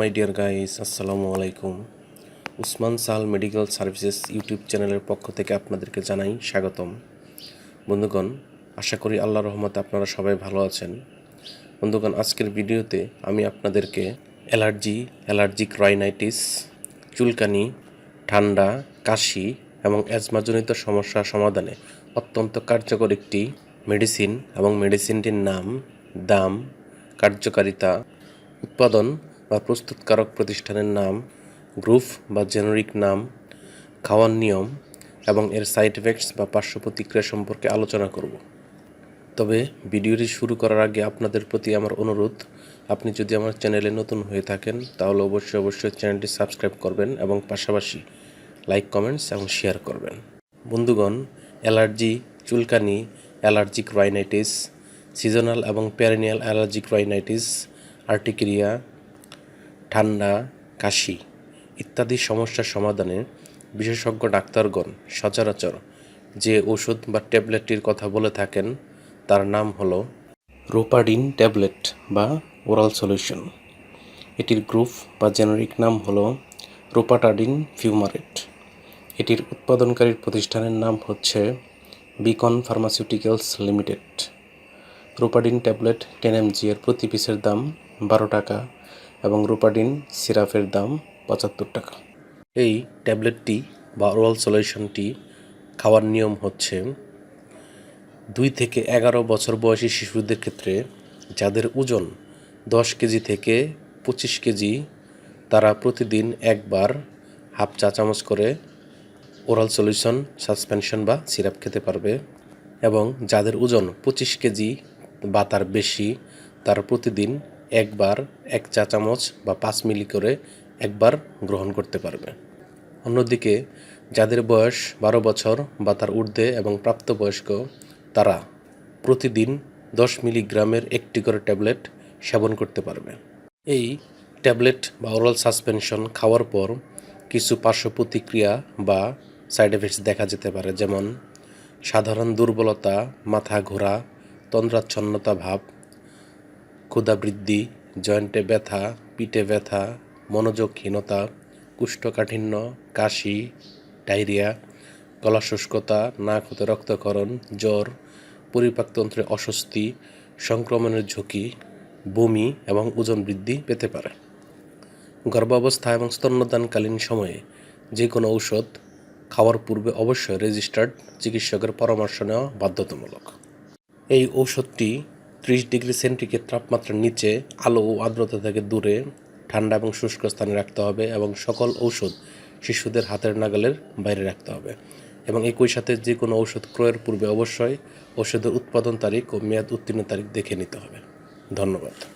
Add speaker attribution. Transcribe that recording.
Speaker 1: My dear guys আসসালামু আলাইকুম উসমান সাল মেডিকেল সার্ভিসেস ইউটিউব চ্যানেলের পক্ষ থেকে আপনাদেরকে জানাই স্বাগতম। বন্ধুগণ, আশা করি আল্লাহ রহমতে আপনারা সবাই ভালো আছেন। বন্ধুগণ, আজকের ভিডিওতে আমি আপনাদেরকে অ্যালার্জি, অ্যালার্জিক রাইনাইটিস, চুলকানি, ঠান্ডা, কাশি এবং অ্যাজমাজনিত সমস্যা সমাধানে অত্যন্ত কার্যকর একটি মেডিসিন এবং মেডিসিনটির নাম দাম, কার্যকারিতা, উৎপাদন বা প্রস্তুতকারক প্রতিষ্ঠানের নাম গ্রুপ বা জেনারিক নাম, খাওয়ার নিয়ম এবং এর সাইড এফেক্টস বা পার্শ্ব প্রতিক্রিয়া সম্পর্কে আলোচনা করব। তবে ভিডিওটি শুরু করার আগে আপনাদের প্রতি আমার অনুরোধ, আপনি যদি আমার চ্যানেলে নতুন হয়ে থাকেন, তাহলে অবশ্যই অবশ্যই চ্যানেলটি সাবস্ক্রাইব করবেন এবং পাশাপাশি লাইক, কমেন্টস এবং শেয়ার করবেন। বন্ধুগণ, অ্যালার্জি, চুলকানি, অ্যালার্জিক রাইনাইটিস, সিজনাল এবং প্যারেনিয়াল অ্যালার্জিক রাইনাইটিস, আর্টিক্রিয়া ঠান্ডা, কাশি ইত্যাদি সমস্যার সমাধানে বিশেষজ্ঞ ডাক্তারগণ সচরাচর যে ওষুধ বা ট্যাবলেটটির কথা বলে থাকেন, তার নাম হলো রোপাডিন ট্যাবলেট বা ওরাল সলিউশন। এটির গ্রুপ বা জেনারিক নাম হলো রোপাটাডিন ফিউমারেট। এটির উৎপাদনকারী প্রতিষ্ঠানের নাম হচ্ছে Beacon pharmaceuticals limited. Ropadin tablet ten M G প্রতি পিসের দাম বারো টাকা। এবং রুপাডিন সিরাপের দাম পঁচাত্তর টাকা। এই ট্যাবলেটটি বা ওরাল সলিউশনটি খাওয়ার নিয়ম হচ্ছে দুই থেকে এগারো বছর বয়সী শিশুদের ক্ষেত্রে যাদের ওজন দশ কেজি থেকে পঁচিশ কেজি, তারা প্রতিদিন একবার হাফ চা চামচ করে ওরাল সলিউশন সাসপেনশন বা সিরাপ খেতে পারবে এবং যাদের ওজন পঁচিশ কেজি বা তার বেশি, তারা প্রতিদিন একবার এক চা চামচ বা পাঁচ মিলি করে একবার গ্রহণ করতে পারবে। অন্যদিকে, যাদের বয়স বারো বছর বা তার ঊর্ধ্বে এবং প্রাপ্তবয়স্ক, তারা প্রতিদিন দশ মিলিগ্রামের একটি করে ট্যাবলেট সেবন করতে পারবে। এই ট্যাবলেট বা ওরাল সাসপেনশন খাওয়ার পর কিছু পার্শ্ব প্রতিক্রিয়া বা সাইড এফেক্টস দেখা যেতে পারে, যেমন সাধারণ দুর্বলতা, মাথা ঘোরা, তন্দ্রাচ্ছন্নতা ভাব ক্ষুধা বৃদ্ধি জয়েন্টে ব্যথা, পিঠে ব্যথা, মনোযোগহীনতা, কুষ্ঠকাঠিন্য, কাশি, ডায়রিয়া গলা শুষ্কতা নাক হতে রক্তক্ষরণ, জ্বর পরিপাকতন্ত্রে অস্বস্তি, সংক্রমণের ঝুঁকি, বমি এবং ওজন বৃদ্ধি পেতে পারে। গর্ভাবস্থা এবং স্তন্যদানকালীন সময়ে যে কোনো ঔষধ খাওয়ার পূর্বে অবশ্যই রেজিস্টার্ড চিকিৎসকের পরামর্শ নেওয়া বাধ্যতামূলক। এই ঔষধটি ত্রিশ ডিগ্রি সেন্টিগ্রেড তাপমাত্রার নিচে আলো ও আর্দ্রতা থেকে দূরে, ঠান্ডা এবং শুষ্ক স্থানে রাখতে হবে এবং সকল ঔষধ শিশুদের হাতের নাগালের বাইরে রাখতে হবে। এবং একই সাথে যে কোনো ঔষধ ক্রয়ের পূর্বে অবশ্যই ওষুধের উৎপাদন তারিখ ও মেয়াদ উত্তীর্ণ তারিখ দেখে নিতে হবে। ধন্যবাদ।